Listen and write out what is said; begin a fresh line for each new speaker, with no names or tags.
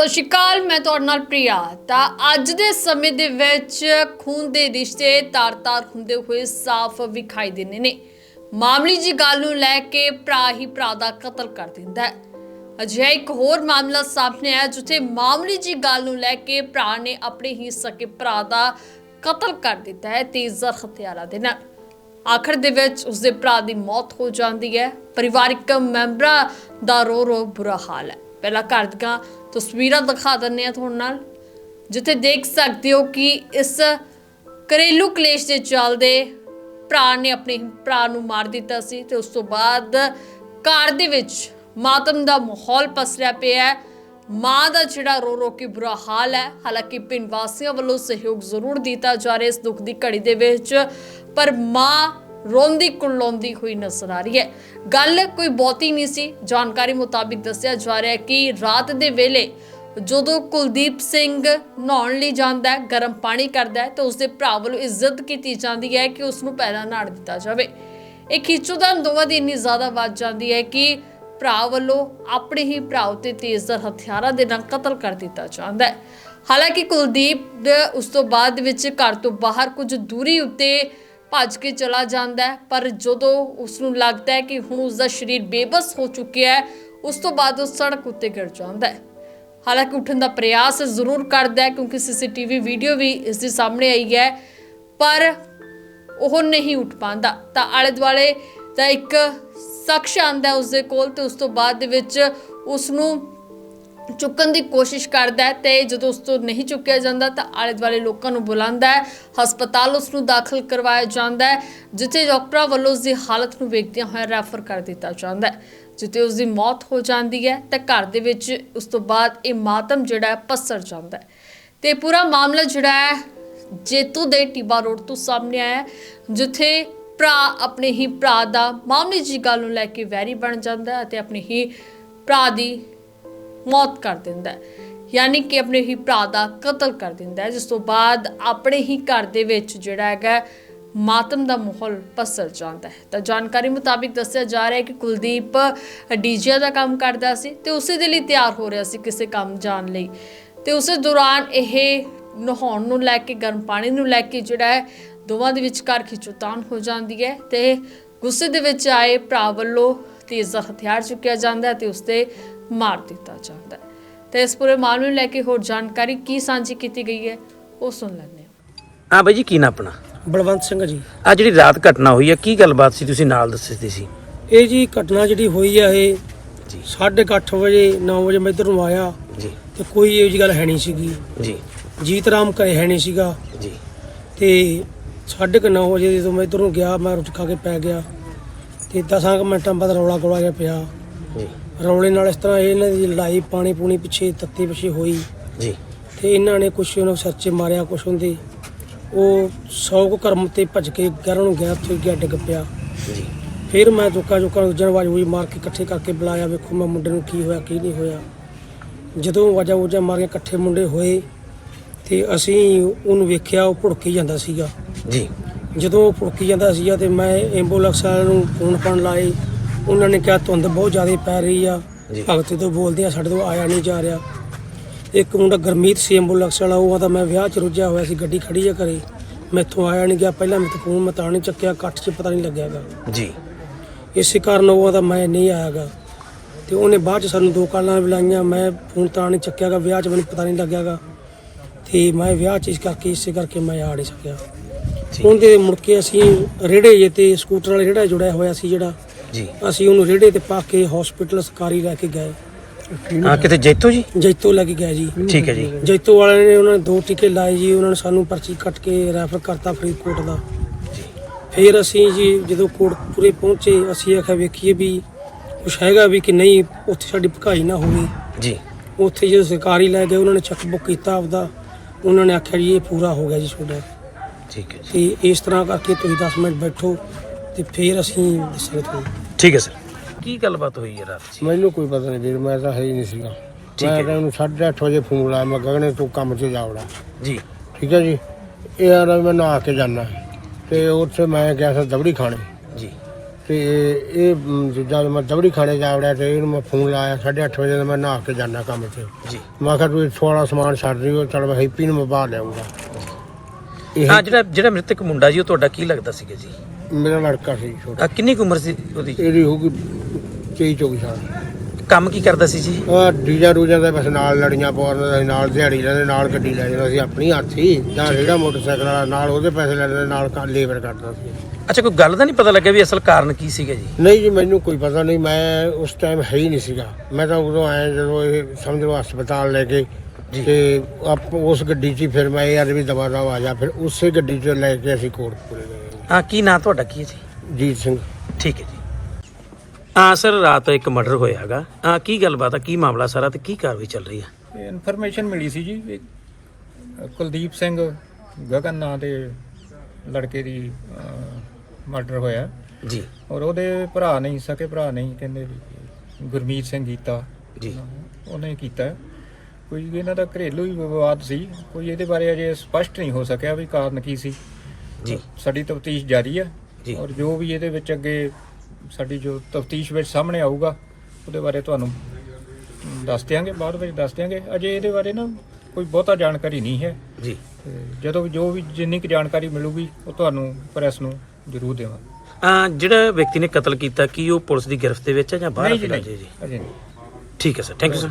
ਸਤਿ ਸ਼੍ਰੀ ਅਕਾਲ, ਮੈਂ ਤੁਹਾਡੇ ਨਾਲ ਪ੍ਰਿਆ। ਤਾਂ ਅੱਜ ਦੇ ਸਮੇਂ ਦੇ ਵਿੱਚ ਖੂਨ ਦੇ ਰਿਸ਼ਤੇ ਤਾਰ-ਤਾਰ ਹੁੰਦੇ ਹੋਏ ਸਾਫ਼ ਵਿਖਾਈ ਦਿੰਦੇ ਨੇ। ਮਾਮਲੀ ਜੀ ਗੱਲ ਨੂੰ ਲੈ ਕੇ ਭਰਾ ਹੀ ਭਰਾ ਦਾ ਕਤਲ ਕਰ ਦਿੰਦਾ ਹੈ। ਅਜਿਹਾ ਇੱਕ ਹੋਰ ਮਾਮਲਾ ਸਾਹਮਣੇ ਆਇਆ, ਜਿੱਥੇ ਮਾਮਲੀ ਜੀ ਗੱਲ ਨੂੰ ਲੈ ਕੇ ਭਰਾ ਨੇ ਆਪਣੇ ਹੀ ਸਕੇ ਭਰਾ ਦਾ ਕਤਲ ਕਰ ਦਿੱਤਾ ਹੈ ਤੇਜ਼ਰ ਹਥਿਆਰਾਂ ਦੇ ਨਾਲ। ਆਖਰ ਦੇ ਵਿੱਚ ਉਸਦੇ ਭਰਾ ਦੀ ਮੌਤ ਹੋ ਜਾਂਦੀ ਹੈ। ਪਰਿਵਾਰਿਕ ਮੈਂਬਰਾਂ ਦਾ ਰੋ ਰੋ ਬੁਰਾ ਹਾਲ ਹੈ। ਪਹਿਲਾਂ ਘਰ ਦੀਆਂ ਤਸਵੀਰਾਂ ਦਿਖਾ ਦਿੰਨੇ ਆ ਤੁਹਾਡੇ ਨਾਲ। ਜਿੱਥੇ ਦੇਖ ਸਕਦੇ ਹੋ ਕਿ ਇਸ ਘਰੇਲੂ ਕਲੇਸ਼ ਦੇ ਚੱਲਦੇ ਭਰਾ ਨੇ ਆਪਣੇ ਭਰਾ ਨੂੰ ਮਾਰ ਦਿੱਤਾ ਸੀ ਤੇ ਉਸ ਤੋਂ ਬਾਅਦ ਘਰ ਦੇ ਵਿੱਚ ਮਾਤਮ ਦਾ ਮਾਹੌਲ ਪਸਰਿਆ ਪਿਆ ਹੈ। ਮਾਂ ਦਾ ਜਿਹੜਾ ਰੋ ਰੋ ਕੇ ਬੁਰਾ ਹਾਲ ਹੈ, ਹਾਲਾਂਕਿ ਪਿੰਡ ਵਾਸੀਆਂ ਵੱਲੋਂ ਸਹਿਯੋਗ ਜ਼ਰੂਰ ਦਿੱਤਾ ਜਾ ਰਿਹਾ ਇਸ ਦੁੱਖ ਦੀ ਘੜੀ ਦੇ ਵਿੱਚ। ਪਰ ਮਾਂ ਰੋਂਦੀ ਕੁਰਲਾਉਂਦੀ ਹੋਈ ਨਜ਼ਰ ਆ ਰਹੀ ਹੈ। ਗੱਲ ਕੋਈ ਬਹੁਤੀ ਨਹੀਂ ਸੀ। ਜਾਣਕਾਰੀ ਮੁਤਾਬਿਕ ਦੱਸਿਆ ਜਾ ਰਿਹਾ ਹੈ ਕਿ ਰਾਤ ਦੇ ਵੇਲੇ ਜਦੋਂ ਕੁਲਦੀਪ ਸਿੰਘ ਨਹਾਉਣ ਲਈ ਜਾਂਦਾ ਹੈ, ਗਰਮ ਪਾਣੀ ਕਰਦਾ ਹੈ, ਤਾਂ ਉਸਦੇ ਭਰਾ ਵੱਲੋਂ ਇੱਜ਼ਤ ਕੀਤੀ ਜਾਂਦੀ ਹੈ ਕਿ ਉਸ ਨੂੰ ਪਹਿਲਾਂ ਨਹਾੜ ਦਿੱਤਾ ਜਾਵੇ। ਇਹ ਖਿੱਚੋਦਾਨ ਦੋਵਾਂ ਦੀ ਇੰਨੀ ਜ਼ਿਆਦਾ ਵੱਧ ਜਾਂਦੀ ਹੈ ਕਿ ਭਰਾ ਵੱਲੋਂ ਆਪਣੇ ਹੀ ਭਰਾ ਉੱਤੇ ਤੇਜ਼ਧਾਰ ਹਥਿਆਰਾਂ ਦੇ ਨਾਲ ਕਤਲ ਕਰ ਦਿੱਤਾ ਜਾਂਦਾ ਹੈ। ਹਾਲਾਂਕਿ ਕੁਲਦੀਪ ਉਸ ਤੋਂ ਬਾਅਦ ਵਿੱਚ ਘਰ ਤੋਂ ਬਾਹਰ ਕੁਝ ਦੂਰੀ ਉੱਤੇ ਭੱਜ ਕੇ ਚਲਾ ਜਾਂਦਾ ਹੈ, ਪਰ ਜਦੋਂ ਉਸ ਨੂੰ ਲੱਗਦਾ ਹੈ ਕਿ ਹੁਣ ਉਸ ਦਾ ਸਰੀਰ ਬੇਬਸ ਹੋ ਚੁੱਕਿਆ ਹੈ, ਉਸ ਤੋਂ ਬਾਅਦ ਉਹ ਸੜਕ ਉੱਤੇ ਗਿਰ ਜਾਂਦਾ ਹੈ। ਹਾਲਾਂਕਿ ਉੱਠਣ ਦਾ ਪ੍ਰਯਾਸ ਜ਼ਰੂਰ ਕਰਦਾ ਹੈ, ਕਿਉਂਕਿ ਸੀਸੀਟੀਵੀ ਵੀਡੀਓ ਵੀ ਇਸ ਦੇ ਸਾਹਮਣੇ ਆਈ ਹੈ, ਪਰ ਉਹ ਨਹੀਂ ਉੱਠ ਪਾਉਂਦਾ। ਤਾਂ ਆਲੇ ਦੁਆਲੇ ਦਾ ਇੱਕ ਸ਼ਖਸ ਆਂਦਾ ਉਸ ਦੇ ਕੋਲ ਤੇ ਉਸ ਤੋਂ ਬਾਅਦ ਦੇ ਵਿੱਚ ਉਸ ਨੂੰ ਚੁੱਕਣ ਦੀ ਕੋਸ਼ਿਸ਼ ਕਰਦਾ ਹੈ ਤੇ ਜਦੋਂ ਉਸ ਤੋਂ ਨਹੀਂ ਚੁੱਕਿਆ ਜਾਂਦਾ ਤਾਂ ਆਲੇ ਦੁਆਲੇ ਲੋਕਾਂ ਨੂੰ ਬੁਲਾਉਂਦਾ ਹੈ, ਹਸਪਤਾਲ ਉਸ ਨੂੰ ਦਾਖਲ ਕਰਵਾਇਆ ਜਾਂਦਾ ਹੈ, ਜਿੱਥੇ ਡਾਕਟਰਾਂ ਵੱਲੋਂ ਉਸ ਦੀ ਹਾਲਤ ਨੂੰ ਵੇਖਦਿਆਂ ਹੋਇਆ ਰੈਫਰ ਕਰ ਦਿੱਤਾ ਜਾਂਦਾ ਹੈ। ਜਿੱਥੇ ਉਸ ਦੀ ਮੌਤ ਹੋ ਜਾਂਦੀ ਹੈ ਤਾਂ ਘਰ ਦੇ ਵਿੱਚ ਉਸ ਤੋਂ ਬਾਅਦ ਇਹ ਮਾਤਮ ਜਿਹੜਾ ਹੈ ਪਸਰ ਜਾਂਦਾ ਹੈ। ਤੇ ਪੂਰਾ ਮਾਮਲਾ ਜਿਹੜਾ ਹੈ ਜੇਤੂ ਦੇ ਟਿੱਬਾ ਰੋਡ ਤੋਂ ਸਾਹਮਣੇ ਆਇਆ ਜਿੱਥੇ ਭਰਾ ਆਪਣੇ ਹੀ ਭਰਾ ਦਾ ਮਾਮੂਲੀ ਜੀ ਗੱਲ ਨੂੰ ਲੈ ਕੇ ਵੈਰੀ ਬਣ ਜਾਂਦਾ ਅਤੇ ਆਪਣੇ ਹੀ ਭਰਾ ਦੀ ਮੌਤ ਕਰ ਦਿੰਦਾ ਹੈ। ਯਾਨੀ ਕਿ ਆਪਣੇ ਹੀ ਭਰਾ ਦਾ ਕਤਲ ਕਰ ਦਿੰਦਾ ਹੈ, ਜਿਸ ਤੋਂ ਬਾਅਦ ਆਪਣੇ ਹੀ ਘਰ ਦੇ ਵਿੱਚ ਜਿਹੜਾ ਹੈਗਾ ਮਾਤਮ ਦਾ ਮਾਹੌਲ ਪਸਰ ਜਾਂਦਾ ਹੈ। ਤਾਂ ਜਾਣਕਾਰੀ ਮੁਤਾਬਿਕ ਦੱਸਿਆ ਜਾ ਰਿਹਾ ਹੈ ਕਿ ਕੁਲਦੀਪ ਡੀਜੇ ਦਾ ਕੰਮ ਕਰਦਾ ਸੀ ਤੇ ਉਸੇ ਦੇ ਲਈ ਤਿਆਰ ਹੋ ਰਿਹਾ ਸੀ ਕਿਸੇ ਕੰਮ ਜਾਣ ਲਈ। ਤੇ ਉਸੇ ਦੌਰਾਨ ਇਹ ਨਹਾਉਣ ਨੂੰ ਲੈ ਕੇ, ਗਰਮ ਪਾਣੀ ਨੂੰ ਲੈ ਕੇ ਜਿਹੜਾ ਹੈ, ਦੋਵਾਂ ਦੇ ਵਿਚਕਾਰ ਖਿੱਚੋਤਾਣ ਹੋ ਜਾਂਦੀ ਹੈ ਤੇ ਗੁੱਸੇ ਦੇ ਵਿੱਚ ਆਏ ਭਰਾ ਵੱਲੋਂ ਤੇਜ਼ ਹਥਿਆਰ ਚੁੱਕਿਆ ਜਾਂਦਾ ਹੈ ਤੇ ਉਸ ਮਾਰ ਦਿੱਤਾ ਜਾਂਦਾ ਹੈ। ਤੇ ਇਸ ਪੂਰੇ ਮਾਮਲੇ ਨੂੰ ਲੈ ਕੇ ਹੋਰ ਜਾਣਕਾਰੀ ਕੀ ਸਾਂਝੀ ਕੀਤੀ ਗਈ ਹੈ ਉਹ ਸੁਣ ਲੈਂਦੇ ਹਾਂ।
ਹਾਂ ਬਾਈ ਜੀ ਕੀ ਨਾ ਆਪਣਾ?
ਬਲਵੰਤ ਸਿੰਘ ਜੀ।
ਆ ਜਿਹੜੀ ਰਾਤ ਘਟਨਾ ਹੋਈ ਹੈ ਕੀ ਗੱਲਬਾਤ ਸੀ ਤੁਸੀਂ ਨਾਲ ਦੱਸਦੇ ਸੀ?
ਇਹ ਜੀ ਘਟਨਾ ਜਿਹੜੀ ਹੋਈ ਆ ਇਹ
ਜੀ।
8:30 ਵਜੇ 9 ਵਜੇ ਮੈਂ ਇੱਧਰ ਨੂੰ ਆਇਆ।
ਜੀ।
ਤੇ ਕੋਈ ਇਹੋ ਜਿਹੀ ਗੱਲ ਹੈ ਨਹੀਂ ਸੀਗੀ।
ਜੀ।
ਜੀਤ ਰਾਮ ਘਰੇ ਹੈ ਨਹੀਂ ਸੀਗਾ।
ਜੀ।
ਤੇ 9:30 ਵਜੇ ਜਦੋਂ ਮੈਂ ਇੱਧਰ ਨੂੰ ਗਿਆ ਮੈਂ ਰੁੱਟ ਖਾ ਕੇ ਪੈ ਗਿਆ। ਤੇ 10 ਕੁ ਮਿੰਟਾਂ ਬਾਅਦ ਰੌਲਾ ਗੋਲਾ ਜਿਹਾ ਪਿਆ।
ਜੀ।
ਰੌਲੇ ਨਾਲ ਇਸ ਤਰ੍ਹਾਂ ਇਹਨਾਂ ਦੀ ਲੜਾਈ ਪਾਣੀ ਪੂਣੀ ਪਿੱਛੇ ਤੱਤੇ ਪਿੱਛੇ ਹੋਈ।
ਜੀ।
ਤੇ ਇਹਨਾਂ ਨੇ ਕੁਛ ਉਹਨੂੰ ਸਰਚੇ ਮਾਰਿਆ ਕੁਛ ਹੁੰਦੇ ਉਹ 100 ਕੁ ਕਰਮ ਤੇ ਭੱਜ ਕੇ ਘਰਾਂ ਨੂੰ ਗਿਆ ਉੱਥੇ ਗਿਆ ਡਿੱਗ ਪਿਆ
ਜੀ।
ਫਿਰ ਮੈਂ ਜੋਕਾ ਜੋਕਾ ਦੂਜਿਆਂ ਆਵਾਜ਼ ਹੋਈ ਮਾਰ ਕੇ ਇਕੱਠੇ ਕਰਕੇ ਬੁਲਾਇਆ ਵੇਖੋ ਮੈਂ ਮੁੰਡੇ ਨੂੰ ਕੀ ਹੋਇਆ ਕੀ ਨਹੀਂ ਹੋਇਆ। ਜਦੋਂ ਆਵਾਜ਼ਾਂ ਵੂਜਾਂ ਮਾਰੀਆਂ ਇਕੱਠੇ ਮੁੰਡੇ ਹੋਏ ਤੇ ਅਸੀਂ ਉਹਨੂੰ ਵੇਖਿਆ ਉਹ ਭੁੜਕੀ ਜਾਂਦਾ ਸੀਗਾ।
ਜੀ।
ਜਦੋਂ ਉਹ ਭੁੜਕੀ ਜਾਂਦਾ ਸੀਗਾ ਤੇ ਮੈਂ ਐਂਬੂਲੈਂਸ ਵਾਲਿਆਂ ਨੂੰ ਫੋਨ ਕਰਨ ਲਾਏ ਉਹਨਾਂ ਨੇ ਕਿਹਾ ਧੁੰਦ ਬਹੁਤ ਜ਼ਿਆਦਾ ਪੈ ਰਹੀ ਆ। ਭਗਤ ਤੋਂ ਬੋਲਦੇ ਆ ਸਾਡੇ ਤੋਂ ਆਇਆ ਨਹੀਂ ਜਾ ਰਿਹਾ। ਇੱਕ ਮੁੰਡਾ ਗਰਮੀਤ ਸੀ ਐਂਬੂਲੈਂਸ ਵਾਲਾ ਉਹ ਆਦਾ ਮੈਂ ਵਿਆਹ 'ਚ ਰੁੱਝਿਆ ਹੋਇਆ ਸੀ ਗੱਡੀ ਖੜੀ ਆ ਘਰੇ। ਮੈਥੋਂ ਆਇਆ ਨਹੀਂ ਗਿਆ ਪਹਿਲਾਂ ਤੋਂ ਫੋਨ ਮੈਂ ਤਾਂ ਨਹੀਂ ਚੱਕਿਆ ਕੱਟ 'ਚ ਪਤਾ ਨਹੀਂ ਲੱਗਿਆਗਾ
ਜੀ।
ਇਸੇ ਕਾਰਨ ਉਹ ਆਦਾ ਮੈਂ ਨਹੀਂ ਆਇਆਗਾ ਤੇ ਉਹਨੇ ਬਾਅਦ ਚ ਸਾਨੂੰ ਦੋ ਕਾਲਾਂ ਬੁਲਾਈਆਂ ਮੈਂ ਫੋਨ ਤਾਂ ਨਹੀਂ ਚੱਕਿਆਗਾ ਵਿਆਹ 'ਚ ਮੈਨੂੰ ਪਤਾ ਨਹੀਂ ਲੱਗਿਆਗਾ ਤੇ ਮੈਂ ਵਿਆਹ 'ਚ ਇਸ ਕਰਕੇ ਇਸੇ ਕਰਕੇ ਮੈਂ ਆ ਨਹੀਂ ਸਕਿਆ। ਉਹਦੇ ਮੁੜ ਕੇ ਅਸੀਂ ਰੇੜੇ ਜੇ ਤੇ ਸਕੂਟਰ ਵਾਲੇ ਰੇੜਾ ਜੁੜਿਆ ਹੋਇਆ ਸੀ ਜਿਹੜਾ
ਜੀ।
ਅਸੀਂ ਉਹਨੂੰ ਰੇੜੇ ਤੇ ਪਾ ਕੇ ਹਸਪੀਟਲ ਸਰਕਾਰੀ ਲੈ ਕੇ ਗਏ।
ਹਾਂ ਕਿਤੇ ਜੈਤੋ ਜੀ?
ਜੈਤੋ ਲੈ ਕੇ ਗਏ ਜੀ।
ਠੀਕ ਹੈ ਜੀ।
ਜੈਤੋ ਵਾਲਿਆਂ ਨੇ ਉਹਨਾਂ ਨੇ ਦੋ ਟੀਕੇ ਲਾਏ ਜੀ ਉਹਨਾਂ ਨੇ ਸਾਨੂੰ ਪਰਚੀ ਕੱਟ ਕੇ ਰੈਫਰ ਕਰਤਾ ਫਰੀਦਕੋਟ ਦਾ। ਫਿਰ ਅਸੀਂ ਜੀ ਜਦੋਂ ਕੋਟਪੁਰੇ ਪਹੁੰਚੇ ਅਸੀਂ ਆਖਿਆ ਵੇਖੀਏ ਵੀ ਕੁਛ ਹੈਗਾ ਵੀ ਕਿ ਨਹੀਂ ਉੱਥੇ ਸਾਡੀ ਭਕਾਈ ਨਾ ਹੋਵੇ।
ਜੀ।
ਉੱਥੇ ਜਦੋਂ ਸਰਕਾਰੀ ਲੈ ਗਏ ਉਹਨਾਂ ਨੇ ਚੈੱਕ ਬੁੱਕ ਕੀਤਾ ਆਪਦਾ। ਉਹਨਾਂ ਨੇ ਆਖਿਆ ਜੀ ਇਹ ਪੂਰਾ ਹੋ ਗਿਆ ਜੀ ਤੁਹਾਡਾ।
ਠੀਕ ਹੈ ਜੀ।
ਤੇ ਇਸ ਤਰ੍ਹਾਂ ਕਰਕੇ ਤੁਸੀਂ 10 ਮਿੰਟ ਬੈਠੋ। ਤੇ ਫਿਰ ਅਸੀਂ ਦੱਸਾਂਗੇ ਤੁਹਾਨੂੰ।
ਠੀਕ ਹੈ ਸਰ। ਕੀ ਗੱਲਬਾਤ ਹੋਈ ਹੈ ਰਾਤ ਜੀ?
ਮੈਨੂੰ ਕੋਈ ਪਤਾ ਨਹੀਂ ਵੀਰ ਮੈਂ ਤਾਂ ਹੈ ਹੀ ਨਹੀਂ ਸੀਗਾ।
ਠੀਕ ਹੈ।
ਮੈਂ ਤਾਂ ਉਹਨੂੰ 8:30 ਵਜੇ ਫੋਨ ਲਾਇਆ ਮੈਂ ਗਗਨੇ ਤੂੰ ਕੰਮ 'ਚ ਜਾਵੜਾ
ਜੀ।
ਠੀਕ ਹੈ ਜੀ। ਇਹ ਆ ਮੈਂ ਨਹਾ ਕੇ ਜਾਣਾ ਤੇ ਉੱਥੇ ਮੈਂ ਗਿਆ ਸੀ ਦਬੜੀ ਖਾਣੇ।
ਜੀ।
ਤੇ ਇਹ ਮ, ਜਦ ਮੈਂ ਦਵੜੀ ਖਾਣੇ ਜਾ ਵੜਿਆ ਤੇ ਇਹਨੂੰ ਮੈਂ ਫੋਨ ਲਾਇਆ 8:30 ਵਜੇ ਦਾ ਮੈਂ ਨਹਾ ਕੇ ਜਾਣਾ ਕੰਮ ਤੇ
ਜੀ।
ਮੈਂ ਕਿਹਾ ਤੂੰ ਥੋੜਾ ਸਮਾਨ ਛੱਡ ਰਹੀ ਹੋ ਚਲ ਮੈਂ ਹੈਪੀ ਨੂੰ ਮੈਂ ਬਾਹਰ ਲਿਆਉਂਗਾ। ਇਹ
ਹਾਂ ਜਿਹੜਾ ਜਿਹੜਾ ਮ੍ਰਿਤਕ ਮੁੰਡਾ ਜੀ ਉਹ ਤੁਹਾਡਾ ਕੀ ਲੱਗਦਾ ਸੀਗਾ ਜੀ?
ਮੇਰਾ ਲੜਕਾ ਸੀ ਛੋਟਾ।
ਕਿੰਨੀ ਕੁ ਉਮਰ ਸੀ ਉਹਦੀ?
ਇਹਦੀ ਹੋਊਗੀ 23 24 ਸਾਲ।
ਕੰਮ ਕੀ ਕਰਦਾ ਸੀ ਜੀ?
ਆ ਡੀਜਾ ਰੂਜਾ ਦੇ ਬਸ ਨਾਲ ਲੜੀਆਂ ਪਾਉਣ ਦਾ ਨਾਲ ਦਿਹਾੜੀ ਲੈਂਦੇ ਨਾਲ ਗੱਡੀ ਲੈ ਜਾਂਦਾ ਸੀ ਆਪਣੀ ਹੱਥੀ ਜਾਂ ਜਿਹੜਾ ਮੋਟਰਸਾਈਕਲ ਵਾਲਾ ਨਾਲ ਉਹਦੇ ਪੈਸੇ ਲੈਂਦੇ ਨਾਲ ਲੇਬਰ ਕਰਦਾ ਸੀ।
ਅੱਛਾ ਕੋਈ ਗੱਲ ਦਾ ਨਹੀਂ ਪਤਾ ਲੱਗਿਆ ਵੀ ਅਸਲ ਕਾਰਨ ਕੀ ਸੀਗਾ ਜੀ?
ਨਹੀਂ ਜੀ ਮੈਨੂੰ ਕੋਈ ਪਤਾ ਨਹੀਂ ਮੈਂ ਉਸ ਟਾਈਮ ਹੈ ਹੀ ਨਹੀਂ ਸੀਗਾ। ਮੈਂ ਤਾਂ ਉਦੋਂ ਆਇਆ ਜਦੋਂ ਇਹ ਸਮਝ ਲਓ ਹਸਪਤਾਲ ਲੈ ਕੇ
ਜੀ।
ਤੇ ਆਪ ਉਸ ਗੱਡੀ 'ਚ ਹੀ ਫਿਰ ਮੈਂ ਯਾਰ ਵੀ ਦਵਾ ਦਵਾ ਆ ਜਾ ਫਿਰ ਉਸੇ ਗੱਡੀ 'ਚ ਲੈ ਕੇ ਅਸੀਂ ਕੋਟਪੁਰੇ ਗਏ।
ਹਾਂ ਕੀ ਨਾਂ ਤੁਹਾਡਾ ਕੀ ਹੈ ਜੀ?
ਜੀਤ ਸਿੰਘ।
ਠੀਕ ਹੈ ਜੀ। ਹਾਂ ਸਰ ਰਾਤ ਇੱਕ ਮਰਡਰ ਹੋਇਆਗਾ ਹਾਂ ਕੀ ਗੱਲਬਾਤ ਆ ਕੀ ਮਾਮਲਾ ਸਾਰਾ ਤੇ ਕੀ ਕਾਰਵਾਈ ਚੱਲ ਰਹੀ ਆ?
ਇਨਫੋਰਮੇਸ਼ਨ ਮਿਲੀ ਸੀ ਜੀ ਵੀ ਕੁਲਦੀਪ ਸਿੰਘ ਗਗਨ ਨਾਂ ਦੇ ਲੜਕੇ ਦੀ ਮਰਡਰ ਹੋਇਆ।
ਜੀ।
ਔਰ ਉਹਦੇ ਭਰਾ ਨਹੀਂ ਸਕੇ ਭਰਾ ਨਹੀਂ ਕਹਿੰਦੇ ਵੀ ਗੁਰਮੀਤ ਸਿੰਘ ਗੀਤਾ।
ਜੀ।
ਉਹਨੇ ਕੀਤਾ। ਕੋਈ ਇਹਨਾਂ ਦਾ ਘਰੇਲੂ ਹੀ ਵਿਵਾਦ ਸੀ ਕੋਈ ਇਹਦੇ ਬਾਰੇ ਅਜੇ ਸਪਸ਼ਟ ਨਹੀਂ ਹੋ ਸਕਿਆ ਵੀ ਕਾਰਨ ਕੀ ਸੀ।
ਜੀ।
ਸਾਡੀ ਤਫਤੀਸ਼ ਜਾਰੀ ਹੈ
ਜੀ।
ਔਰ ਜੋ ਵੀ ਇਹਦੇ ਵਿੱਚ ਅੱਗੇ ਸਾਡੀ ਜੋ ਤਫਤੀਸ਼ ਵਿੱਚ ਸਾਹਮਣੇ ਆਊਗਾ ਉਹਦੇ ਬਾਰੇ ਤੁਹਾਨੂੰ ਦੱਸ ਦਿਆਂਗੇ ਬਾਅਦ ਵਿੱਚ ਦੱਸ ਦਿਆਂਗੇ। ਅਜੇ ਇਹਦੇ ਬਾਰੇ ਨਾ ਕੋਈ ਬਹੁਤਾ ਜਾਣਕਾਰੀ ਨਹੀਂ ਹੈ।
ਜੀ।
ਤੇ ਜਦੋਂ ਵੀ ਜੋ ਵੀ ਜਿੰਨੀ ਕੁ ਜਾਣਕਾਰੀ ਮਿਲੂਗੀ ਉਹ ਤੁਹਾਨੂੰ ਪ੍ਰੈਸ ਨੂੰ ਜ਼ਰੂਰ ਦੇਵਾਂਗੇ।
ਹਾਂ ਜਿਹੜਾ ਵਿਅਕਤੀ ਨੇ ਕਤਲ ਕੀਤਾ ਕੀ ਉਹ ਪੁਲਿਸ ਦੀ ਗ੍ਰਿਫਤ ਦੇ ਵਿੱਚ ਹੈ ਜਾਂ ਬਾਹਰ
ਨਹੀਂ ਜੀ
ਫਿਲਹਾਲ
ਨਹੀਂ।
ਜੀ
ਅਜੇ ਨਹੀਂ।
ਠੀਕ ਹੈ ਸਰ। Thank you sir